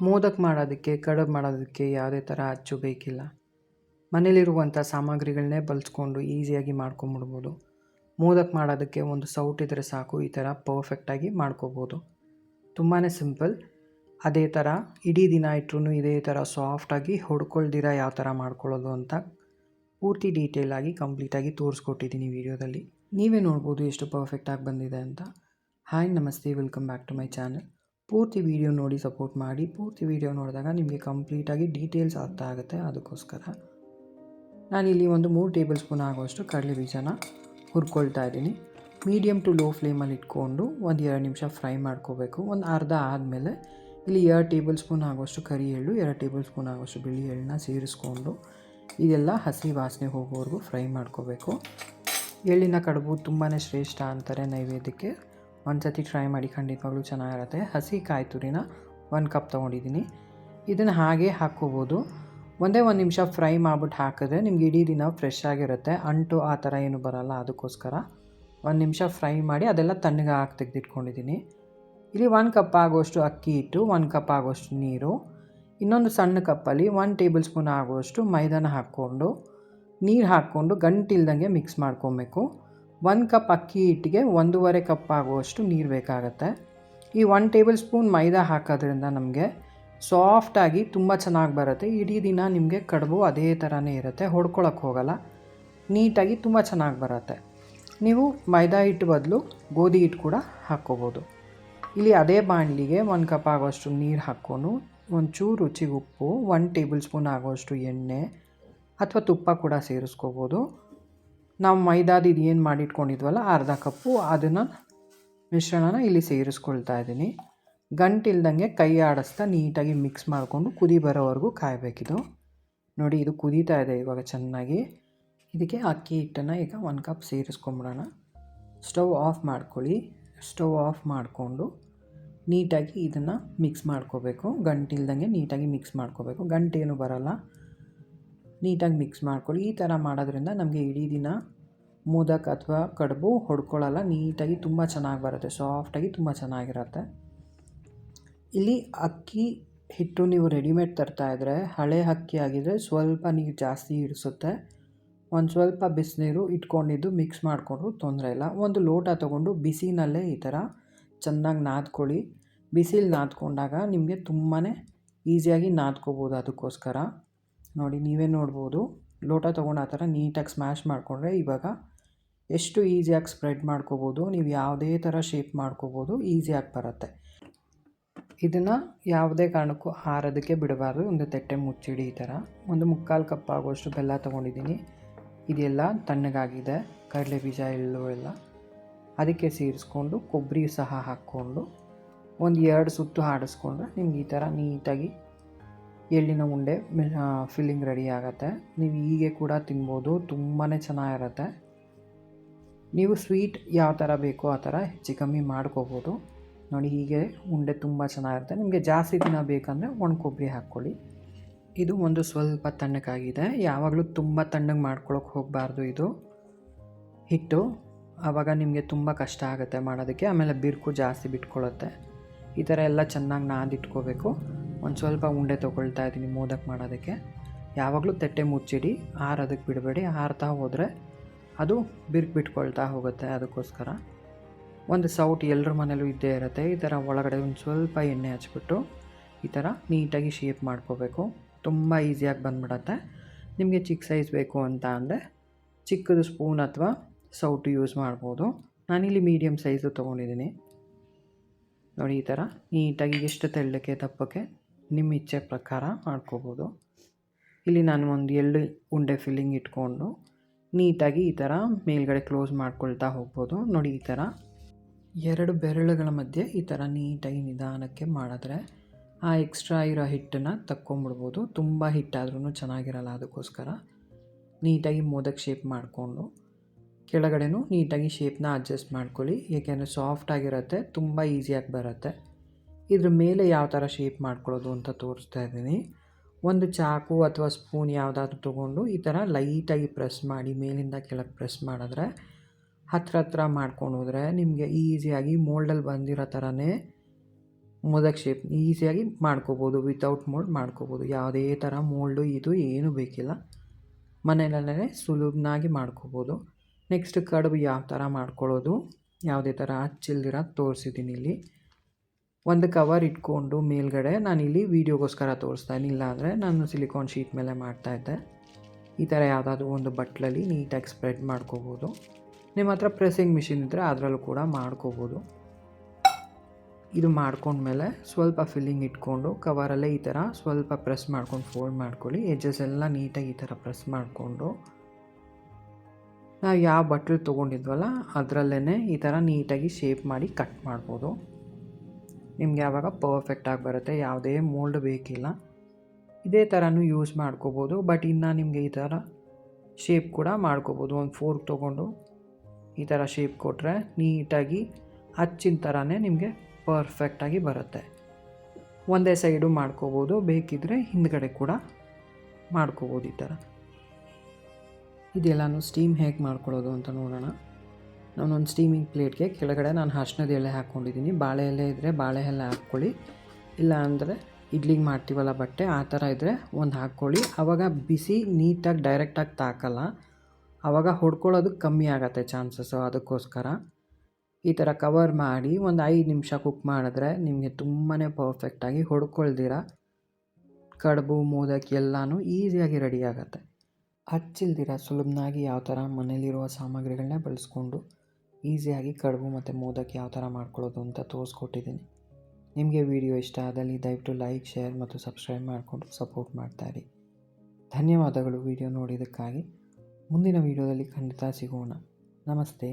ಮೋದಕ್ ಮಾಡೋದಕ್ಕೆ, ಕಡುಬು ಮಾಡೋದಕ್ಕೆ ಯಾವುದೇ ಥರ ಅಚ್ಚು ಬೇಕಿಲ್ಲ. ಮನೇಲಿರುವಂಥ ಸಾಮಗ್ರಿಗಳನ್ನೇ ಬಳಸ್ಕೊಂಡು ಈಸಿಯಾಗಿ ಮಾಡ್ಕೊಂಬಿಡ್ಬೋದು. ಮೋದಕ್ ಮಾಡೋದಕ್ಕೆ ಒಂದು ಸೌಟ್ ಇದ್ದರೆ ಸಾಕು, ಈ ಥರ ಪರ್ಫೆಕ್ಟಾಗಿ ಮಾಡ್ಕೋಬೋದು. ತುಂಬಾ ಸಿಂಪಲ್. ಅದೇ ಥರ ಇಡೀ ದಿನ ಇಟ್ಟರು ಇದೇ ಥರ ಸಾಫ್ಟಾಗಿ ಹೊಡ್ಕೊಳ್ದಿರ ಯಾವ ಥರ ಮಾಡ್ಕೊಳ್ಳೋದು ಅಂತ ಪೂರ್ತಿ ಡೀಟೇಲಾಗಿ ಕಂಪ್ಲೀಟಾಗಿ ತೋರಿಸ್ಕೊಟ್ಟಿದ್ದೀನಿ ವೀಡಿಯೋದಲ್ಲಿ. ನೀವೇ ನೋಡ್ಬೋದು ಎಷ್ಟು ಪರ್ಫೆಕ್ಟಾಗಿ ಬಂದಿದೆ ಅಂತ. ಹಾಯ್ ನಮಸ್ತೆ welcome back to my channel ಪೂರ್ತಿ ವೀಡಿಯೋ ನೋಡಿ ಸಪೋರ್ಟ್ ಮಾಡಿ, ಪೂರ್ತಿ ವೀಡಿಯೋ ನೋಡಿದಾಗ ನಿಮಗೆ ಕಂಪ್ಲೀಟಾಗಿ ಡೀಟೇಲ್ಸ್ ಅರ್ಥ ಆಗುತ್ತೆ ಅದಕ್ಕೋಸ್ಕರ. ನಾನಿಲ್ಲಿ ಒಂದು ಮೂರು ಟೇಬಲ್ ಸ್ಪೂನ್ ಆಗುವಷ್ಟು ಕಡಲೆ ಬೀಜನ ಹುರ್ಕೊಳ್ತಾ ಇದ್ದೀನಿ. ಮೀಡಿಯಮ್ ಟು ಲೋ ಫ್ಲೇಮಲ್ಲಿ ಇಟ್ಕೊಂಡು ಒಂದು ಎರಡು ನಿಮಿಷ ಫ್ರೈ ಮಾಡ್ಕೋಬೇಕು. ಒಂದು ಅರ್ಧ ಆದಮೇಲೆ ಇಲ್ಲಿ ಎರಡು ಟೇಬಲ್ ಸ್ಪೂನ್ ಆಗುವಷ್ಟು ಕರಿ ಎಳ್ಳು, ಎರಡು ಟೇಬಲ್ ಸ್ಪೂನ್ ಆಗುವಷ್ಟು ಬಿಳಿ ಎಳ್ಳನ್ನ ಸೇರಿಸ್ಕೊಂಡು ಇದೆಲ್ಲ ಹಸಿ ವಾಸನೆ ಹೋಗೋವರೆಗೂ ಫ್ರೈ ಮಾಡ್ಕೋಬೇಕು. ಎಳ್ಳಿನ ಕಡುಬು ತುಂಬಾ ಶ್ರೇಷ್ಠ ಅಂತಾರೆ ನೈವೇದ್ಯಕ್ಕೆ. ಒಂದು ಸತಿ ಟ್ರೈ ಮಾಡಿ ಖಂಡಿತವಾಗ್ಲೂ ಚೆನ್ನಾಗಿರುತ್ತೆ. ಹಸಿ ಕಾಯಿ ತುರಿನ ಒಂದು ಕಪ್ ತೊಗೊಂಡಿದ್ದೀನಿ ಇದನ್ನು ಹಾಗೆ ಹಾಕ್ಕೋಬೋದು. ಒಂದೇ ಒಂದು ನಿಮಿಷ ಫ್ರೈ ಮಾಡ್ಬಿಟ್ಟು ಹಾಕಿದ್ರೆ ನಿಮ್ಗೆ ಇಡೀ ದಿನ ಫ್ರೆಶ್ ಆಗಿರುತ್ತೆ. ಅಂಟು ಆ ಥರ ಏನು ಬರಲ್ಲ ಅದಕ್ಕೋಸ್ಕರ. ಒಂದು ನಿಮಿಷ ಫ್ರೈ ಮಾಡಿ ಅದೆಲ್ಲ ತಣ್ಣಗೆ ಹಾಕಿ ತೆಗೆದಿಟ್ಕೊಂಡಿದ್ದೀನಿ ಇಲ್ಲಿ ಒಂದು ಕಪ್ ಆಗೋಷ್ಟು ಅಕ್ಕಿ ಹಿಟ್ಟು, ಒಂದು ಕಪ್ ಆಗೋಷ್ಟು ನೀರು, ಇನ್ನೊಂದು ಸಣ್ಣ ಕಪ್ಪಲ್ಲಿ ಒನ್ ಟೇಬಲ್ ಸ್ಪೂನ್ ಆಗುವಷ್ಟು ಮೈದಾನ ಹಾಕ್ಕೊಂಡು, ನೀರು ಹಾಕ್ಕೊಂಡು ಗಂಟಿಲ್ದಂಗೆ ಮಿಕ್ಸ್ ಮಾಡ್ಕೊಬೇಕು. ಒಂದು ಕಪ್ ಅಕ್ಕಿ ಹಿಟ್ಟಿಗೆ ಒಂದೂವರೆ ಕಪ್ ಆಗುವಷ್ಟು ನೀರು ಬೇಕಾಗತ್ತೆ. ಈ ಒನ್ ಟೇಬಲ್ ಸ್ಪೂನ್ ಮೈದಾ ಹಾಕೋದ್ರಿಂದ ನಮಗೆ ಸಾಫ್ಟಾಗಿ ತುಂಬ ಚೆನ್ನಾಗಿ ಬರುತ್ತೆ. ಇಡೀ ದಿನ ನಿಮಗೆ ಕಡುಬು ಅದೇ ಥರನೇ ಇರುತ್ತೆ. ಹೊಡ್ಕೊಳಕ್ಕೆ ಹೋಗಲ್ಲ. ನೀಟಾಗಿ ತುಂಬ ಚೆನ್ನಾಗಿ ಬರುತ್ತೆ. ನೀವು ಮೈದಾ ಹಿಟ್ಟು ಬದಲು ಗೋಧಿ ಹಿಟ್ಟು ಕೂಡ ಹಾಕ್ಕೋಬೋದು ಇಲ್ಲಿ ಅದೇ ಬಾಣಲಿಗೆ ಒಂದು ಕಪ್ ಆಗೋಷ್ಟು ನೀರು ಹಾಕ್ಕೊಂಡು ಒಂಚೂರು ರುಚಿಗೆ ಉಪ್ಪು, ಒನ್ ಟೇಬಲ್ ಸ್ಪೂನ್ ಆಗೋಷ್ಟು ಎಣ್ಣೆ ಅಥವಾ ತುಪ್ಪ ಕೂಡ ಸೇರಿಸ್ಕೋಬೋದು. ನಾವು ಮೈದಾದ ಇದು ಏನು ಮಾಡಿಟ್ಕೊಂಡಿದ್ವಲ್ಲ, ಅರ್ಧ ಕಪ್ಪು ಅದನ್ನು ಮಿಶ್ರಣನ ಇಲ್ಲಿ ಸೇರಿಸ್ಕೊಳ್ತಾ ಇದ್ದೀನಿ ಗಂಟಿಲ್ದಂಗೆ ಕೈ ಆಡಿಸ್ತಾ ನೀಟಾಗಿ ಮಿಕ್ಸ್ ಮಾಡಿಕೊಂಡು ಕುದಿ ಬರೋವರೆಗೂ ಕಾಯಬೇಕಿದು. ನೋಡಿ, ಇದು ಕುದೀತಾ ಇದೆ ಇವಾಗ ಚೆನ್ನಾಗಿ. ಇದಕ್ಕೆ ಅಕ್ಕಿ ಹಿಟ್ಟನ್ನು ಈಗ ಒಂದು ಕಪ್ ಸೇರಿಸ್ಕೊಂಬಿಡೋಣ. ಸ್ಟವ್ ಆಫ್ ಮಾಡ್ಕೊಳ್ಳಿ. ಸ್ಟವ್ ಆಫ್ ಮಾಡಿಕೊಂಡು ನೀಟಾಗಿ ಇದನ್ನು ಮಿಕ್ಸ್ ಮಾಡ್ಕೋಬೇಕು. ಗಂಟಿಲ್ದಂಗೆ ನೀಟಾಗಿ ಮಿಕ್ಸ್ ಮಾಡ್ಕೋಬೇಕು. ಗಂಟೇನು ಬರಲ್ಲ. ನೀಟಾಗಿ ಮಿಕ್ಸ್ ಮಾಡ್ಕೊಳ್ಳಿ. ಈ ಥರ ಮಾಡೋದ್ರಿಂದ ನಮಗೆ ಇಡೀ ದಿನ ಮೋದಕ್ ಅಥವಾ ಕಡುಬು ಹೊಡ್ಕೊಳ್ಳಲ್ಲ. ನೀಟಾಗಿ ತುಂಬ ಚೆನ್ನಾಗಿ ಬರುತ್ತೆ. ಸಾಫ್ಟಾಗಿ ತುಂಬ ಚೆನ್ನಾಗಿರುತ್ತೆ. ಇಲ್ಲಿ ಅಕ್ಕಿ ಹಿಟ್ಟು ನೀವು ರೆಡಿಮೇಡ್ ತರ್ತಾ ಇದ್ದರೆ ಹಳೆ ಅಕ್ಕಿ ಆಗಿದ್ರೆ ಸ್ವಲ್ಪ ನೀರು ಜಾಸ್ತಿ ಇಡಿಸುತ್ತೆ ಒಂದು ಸ್ವಲ್ಪ ಬಿಸಿನೀರು ಇಟ್ಕೊಂಡಿದ್ದು ಮಿಕ್ಸ್ ಮಾಡಿಕೊಂಡ್ರು ತೊಂದರೆ ಇಲ್ಲ. ಒಂದು ಲೋಟ ತೊಗೊಂಡು ಬಿಸಿನಲ್ಲೇ ಈ ಥರ ಚೆನ್ನಾಗಿ ನಾದ್ಕೊಳ್ಳಿ. ಬಿಸಿಲು ನಾದ್ಕೊಂಡಾಗ ನಿಮಗೆ ತುಂಬಾ ಈಸಿಯಾಗಿ ನಾದ್ಕೋಬೋದು ಅದಕ್ಕೋಸ್ಕರ. ನೋಡಿ, ನೀವೇ ನೋಡ್ಬೋದು. ಲೋಟ ತೊಗೊಂಡು ಆ ಥರ ನೀಟಾಗಿ ಸ್ಮ್ಯಾಶ್ ಮಾಡಿಕೊಂಡ್ರೆ ಇವಾಗ ಎಷ್ಟು ಈಸಿಯಾಗಿ ಸ್ಪ್ರೆಡ್ ಮಾಡ್ಕೋಬೋದು. ನೀವು ಯಾವುದೇ ಥರ ಶೇಪ್ ಮಾಡ್ಕೋಬೋದು ಈಸಿಯಾಗಿ ಬರುತ್ತೆ. ಇದನ್ನು ಯಾವುದೇ ಕಾರಣಕ್ಕೂ ಹಾರೋದಕ್ಕೆ ಬಿಡಬಾರ್ದು. ಒಂದು ತಟ್ಟೆ ಮುಚ್ಚಿಡಿ ಈ ಥರ. ಒಂದು ಮುಕ್ಕಾಲು ಕಪ್ ಆಗುವಷ್ಟು ಬೆಲ್ಲ ತೊಗೊಂಡಿದ್ದೀನಿ. ಇದೆಲ್ಲ ತಣ್ಣಗಾಗಿದೆ. ಕಡಲೆ ಬೀಜ, ಎಳ್ಳು, ಎಲ್ಲ ಅದಕ್ಕೆ ಸೇರಿಸ್ಕೊಂಡು ಕೊಬ್ಬರಿ ಸಹ ಹಾಕ್ಕೊಂಡು ಒಂದು ಎರಡು ಸುತ್ತು ಆಡಿಸ್ಕೊಂಡ್ರೆ ನಿಮ್ಗೆ ಈ ಥರ ನೀಟಾಗಿ ಎಳ್ಳಿನ ಉಂಡೆ ಫಿಲ್ಲಿಂಗ್ ರೆಡಿ ಆಗುತ್ತೆ. ನೀವು ಹೀಗೆ ಕೂಡ ತಿನ್ಬೋದು ತುಂಬಾ ಚೆನ್ನಾಗಿರುತ್ತೆ. ನೀವು ಸ್ವೀಟ್ ಯಾವ ಥರ ಬೇಕೋ ಆ ಥರ ಹೆಚ್ಚು ಕಮ್ಮಿ ಮಾಡ್ಕೋಬೋದು. ನೋಡಿ, ಹೀಗೆ ಉಂಡೆ ತುಂಬ ಚೆನ್ನಾಗಿರುತ್ತೆ. ನಿಮಗೆ ಜಾಸ್ತಿ ದಿನ ಬೇಕಂದರೆ ಒಣ ಕೊಬ್ಬರಿ ಹಾಕ್ಕೊಳ್ಳಿ. ಇದು ಒಂದು ಸ್ವಲ್ಪ ತಣ್ಣಗಾಗಿದೆ. ಯಾವಾಗಲೂ ತುಂಬ ತಣ್ಣಗೆ ಮಾಡ್ಕೊಳಕ್ಕೆ ಹೋಗಬಾರ್ದು ಇದು. ಹಿಟ್ಟು ಆವಾಗ ನಿಮಗೆ ತುಂಬ ಕಷ್ಟ ಆಗುತ್ತೆ ಮಾಡೋದಕ್ಕೆ. ಆಮೇಲೆ ಬಿರುಕು ಜಾಸ್ತಿ ಬಿಟ್ಕೊಳ್ಳುತ್ತೆ ಈ ಥರ ಎಲ್ಲ ಚೆನ್ನಾಗಿ ನಾದಿಟ್ಕೋಬೇಕು. ಒಂದು ಸ್ವಲ್ಪ ಉಂಡೆ ತೊಗೊಳ್ತಾ ಇದ್ದೀನಿ ಮೋದಕ್ ಮಾಡೋದಕ್ಕೆ. ಯಾವಾಗಲೂ ತಟ್ಟೆ ಮುಚ್ಚಿಡಿ ಆರೋದಕ್ಕೆ ಬಿಡಬೇಡಿ. ಹಾರ್ತಾ ಹೋದರೆ ಅದು ಬಿರ್ಕ್ ಬಿಟ್ಕೊಳ್ತಾ ಹೋಗುತ್ತೆ ಅದಕ್ಕೋಸ್ಕರ. ಒಂದು ಸೌಟ್ ಎಲ್ಲರ ಮನೇಲೂ ಇದ್ದೇ ಇರುತ್ತೆ. ಈ ಥರ ಒಳಗಡೆ ಒಂದು ಸ್ವಲ್ಪ ಎಣ್ಣೆ ಹಚ್ಬಿಟ್ಟು ಈ ಥರ ನೀಟಾಗಿ ಶೇಪ್ ಮಾಡ್ಕೋಬೇಕು. ತುಂಬ ಈಸಿಯಾಗಿ ಬಂದ್ಬಿಡತ್ತೆ. ನಿಮಗೆ ಚಿಕ್ಕ ಸೈಜ್ ಬೇಕು ಅಂತ ಅಂದರೆ ಚಿಕ್ಕದು ಸ್ಪೂನ್ ಅಥವಾ ಸೌಟು ಯೂಸ್ ಮಾಡ್ಬೋದು. ನಾನಿಲ್ಲಿ ಮೀಡಿಯಮ್ ಸೈಜು ತೊಗೊಂಡಿದ್ದೀನಿ. ನೋಡಿ ಈ ಥರ ನೀಟಾಗಿ ಎಷ್ಟು ತೆಳ್ಳಕ್ಕೆ ದಪ್ಪಕ್ಕೆ ನಿಮ್ಮ ಇಚ್ಛೆ ಪ್ರಕಾರ ಮಾಡ್ಕೋಬೋದು. ಇಲ್ಲಿ ನಾನು ಒಂದು ಎಳ್ಳು ಉಂಡೆ ಫಿಲ್ಲಿಂಗ್ ಇಟ್ಕೊಂಡು ನೀಟಾಗಿ ಈ ಥರ ಮೇಲ್ಗಡೆ ಕ್ಲೋಸ್ ಮಾಡ್ಕೊಳ್ತಾ ಹೋಗ್ಬೋದು. ನೋಡಿ ಈ ಥರ. ಎರಡು ಬೆರಳುಗಳ ಮಧ್ಯೆ ಈ ಥರ ನೀಟಾಗಿ ನಿಧಾನಕ್ಕೆ ಮಾಡಿದ್ರೆ ಆ ಎಕ್ಸ್ಟ್ರಾ ಇರೋ ಹಿಟ್ಟನ್ನು ತಕ್ಕೊಂಬಿಡ್ಬೋದು. ತುಂಬ ಹಿಟ್ಟಾದ್ರೂ ಚೆನ್ನಾಗಿರಲ್ಲ ಅದಕ್ಕೋಸ್ಕರ. ನೀಟಾಗಿ ಮೋದಕ್ ಶೇಪ್ ಮಾಡಿಕೊಂಡು ಕೆಳಗಡೆನೂ ನೀಟಾಗಿ ಶೇಪ್ನ ಅಡ್ಜಸ್ಟ್ ಮಾಡ್ಕೊಳ್ಳಿ. ಏಕೆಂದರೆ ಸಾಫ್ಟಾಗಿರುತ್ತೆ ತುಂಬ ಈಸಿಯಾಗಿ ಬರುತ್ತೆ. ಇದ್ರ ಮೇಲೆ ಯಾವ ಥರ ಶೇಪ್ ಮಾಡ್ಕೊಳ್ಳೋದು ಅಂತ ತೋರಿಸ್ತಾ ಇದ್ದೀನಿ. ಒಂದು ಚಾಕು ಅಥವಾ ಸ್ಪೂನ್ ಯಾವುದಾದ್ರೂ ತೊಗೊಂಡು ಈ ಥರ ಲೈಟಾಗಿ ಪ್ರೆಸ್ ಮಾಡಿ, ಮೇಲಿಂದ ಕೆಳಗೆ ಪ್ರೆಸ್ ಮಾಡಿದ್ರೆ ಹತ್ರ ಹತ್ರ ಮಾಡ್ಕೊಂಡು ಹೋದರೆ ನಿಮಗೆ ಈಸಿಯಾಗಿ ಮೋಲ್ಡಲ್ಲಿ ಬಂದಿರೋ ಥರನೇ ಮೋದಕ್ ಶೇಪ್ ಈಸಿಯಾಗಿ ಮಾಡ್ಕೋಬೋದು ವಿತೌಟ್ ಮೋಲ್ಡ್ ಮಾಡ್ಕೋಬೋದು. ಯಾವುದೇ ಥರ ಮೋಲ್ಡು ಇದು ಏನೂ ಬೇಕಿಲ್ಲ. ಮನೆಯಲ್ಲೇ ಸುಲಭನಾಗಿ ಮಾಡ್ಕೋಬೋದು. ನೆಕ್ಸ್ಟ್ ಕಡುಬು ಯಾವ ಥರ ಮಾಡ್ಕೊಳ್ಳೋದು, ಯಾವುದೇ ಥರ ಹಚ್ಚಿಲ್ದಿರ ತೋರಿಸಿದ್ದೀನಿ ಇಲ್ಲಿ. ಒಂದು ಕವರ್ ಇಟ್ಕೊಂಡು ಮೇಲ್ಗಡೆ ನಾನಿಲ್ಲಿ ವೀಡಿಯೋಗೋಸ್ಕರ ತೋರಿಸ್ತಾ ಇಲ್ಲ ಅಂದರೆ ನಾನು ಸಿಲಿಕಾನ್ ಶೀಟ್ ಮೇಲೆ ಮಾಡ್ತಾ ಇದ್ದೆ. ಈ ಥರ ಯಾವುದಾದ್ರೂ ಒಂದು ಬಟ್ಲಲ್ಲಿ ನೀಟಾಗಿ ಸ್ಪ್ರೆಡ್ ಮಾಡ್ಕೋಬೋದು. ನಿಮ್ಮ ಹತ್ರ ಪ್ರೆಸ್ಸಿಂಗ್ ಮಿಷಿನ್ ಇದ್ದರೆ ಅದರಲ್ಲೂ ಕೂಡ ಮಾಡ್ಕೋಬೋದು. ಇದು ಮಾಡ್ಕೊಂಡ್ಮೇಲೆ ಸ್ವಲ್ಪ ಫಿಲ್ಲಿಂಗ್ ಇಟ್ಕೊಂಡು ಕವರಲ್ಲೇ ಈ ಥರ ಸ್ವಲ್ಪ ಪ್ರೆಸ್ ಮಾಡ್ಕೊಂಡು ಫೋಲ್ಡ್ ಮಾಡ್ಕೊಳ್ಳಿ. ಎಡ್ಜಸ್ ಎಲ್ಲ ನೀಟಾಗಿ ಈ ಥರ ಪ್ರೆಸ್ ಮಾಡಿಕೊಂಡು. ನಾವು ಯಾವ ಬಟ್ಲು ತೊಗೊಂಡಿದ್ವಲ್ಲ ಅದರಲ್ಲೇ ಈ ಥರ ನೀಟಾಗಿ ಶೇಪ್ ಮಾಡಿ ಕಟ್ ಮಾಡ್ಬೋದು. ನಿಮ್ಗೆ ಯಾವಾಗ ಪರ್ಫೆಕ್ಟಾಗಿ ಬರುತ್ತೆ, ಯಾವುದೇ ಮೋಲ್ಡ್ ಬೇಕಿಲ್ಲ. ಇದೇ ಥರನೂ ಯೂಸ್ ಮಾಡ್ಕೋಬೋದು ಬಟ್ ಇನ್ನು ನಿಮಗೆ ಈ ಥರ ಶೇಪ್ ಕೂಡ ಮಾಡ್ಕೋಬೋದು. ಒಂದು ಫೋರ್ಕ್ ತೊಗೊಂಡು ಈ ಥರ ಶೇಪ್ ಕೊಟ್ಟರೆ ನೀಟಾಗಿ ಹಚ್ಚಿನ ಥರನೇ ನಿಮಗೆ ಪರ್ಫೆಕ್ಟಾಗಿ ಬರುತ್ತೆ. ಒಂದೇ ಸೈಡು ಮಾಡ್ಕೋಬೋದು ಬೇಕಿದ್ದರೆ ಹಿಂದ್ಗಡೆ ಕೂಡ ಮಾಡ್ಕೋಬೋದು ಈ ಥರ ಇದೆಲ್ಲನೂ ಸ್ಟೀಮ್ ಹೇಗೆ ಮಾಡ್ಕೊಳ್ಳೋದು ಅಂತ ನೋಡೋಣ. ನಾನೊಂದು ಸ್ಟೀಮಿಂಗ್ ಪ್ಲೇಟ್ಗೆ ಕೆಳಗಡೆ ನಾನು ಅರ್ಶಿನದ ಎಲೆ ಹಾಕ್ಕೊಂಡಿದ್ದೀನಿ. ಬಾಳೆ ಎಲೆ ಇದ್ದರೆ ಬಾಳೆ ಎಲೆ ಹಾಕ್ಕೊಳ್ಳಿ. ಇಲ್ಲ ಅಂದರೆ ಇಡ್ಲಿಗೆ ಮಾಡ್ತೀವಲ್ಲ ಬಟ್ಟೆ, ಆ ಥರ ಇದ್ದರೆ ಒಂದು ಹಾಕ್ಕೊಳ್ಳಿ. ಆವಾಗ ಬಿಸಿ, ನೀಟಾಗಿ ಡೈರೆಕ್ಟಾಗಿ ತಾಕಲ್ಲ. ಆವಾಗ ಹೊಡ್ಕೊಳ್ಳೋದು ಕಮ್ಮಿ ಆಗುತ್ತೆ ಚಾನ್ಸಸ್ಸು ಅದಕ್ಕೋಸ್ಕರ. ಈ ಥರ ಕವರ್ ಮಾಡಿ ಒಂದು ಐದು ನಿಮಿಷ ಕುಕ್ ಮಾಡಿದ್ರೆ ನಿಮಗೆ ತುಂಬಾ ಪರ್ಫೆಕ್ಟಾಗಿ ಹೊಡ್ಕೊಳ್ದಿರ ಕಡುಬು ಮೋದಕ್ಕೆ ಎಲ್ಲನೂ ಈಸಿಯಾಗಿ ರೆಡಿ ಆಗುತ್ತೆ. ಹಚ್ಚಿಲ್ದಿರ ಸುಲಭನಾಗಿ ಯಾವ ಥರ ಮನೇಲಿರುವ ಸಾಮಗ್ರಿಗಳನ್ನ ಬಳಸ್ಕೊಂಡು ಈಸಿಯಾಗಿ ಕಡುಬು ಮತ್ತು ಮೋದಕ್ ಯಾವ ಥರ ಮಾಡ್ಕೊಳ್ಳೋದು ಅಂತ ತೋರಿಸ್ಕೊಟ್ಟಿದ್ದೀನಿ. ನಿಮಗೆ ವಿಡಿಯೋ ಇಷ್ಟ ಆದಲ್ಲಿ ದಯವಿಟ್ಟು ಲೈಕ್, ಶೇರ್ ಮತ್ತು ಸಬ್ಸ್ಕ್ರೈಬ್ ಮಾಡಿಕೊಂಡು ಸಪೋರ್ಟ್ ಮಾಡ್ತಾಯಿರಿ ಧನ್ಯವಾದಗಳು ವಿಡಿಯೋ ನೋಡಿದ್ದಕ್ಕಾಗಿ. ಮುಂದಿನ ವಿಡಿಯೋದಲ್ಲಿ ಖಂಡಿತ ಸಿಗೋಣ. ನಮಸ್ತೆ.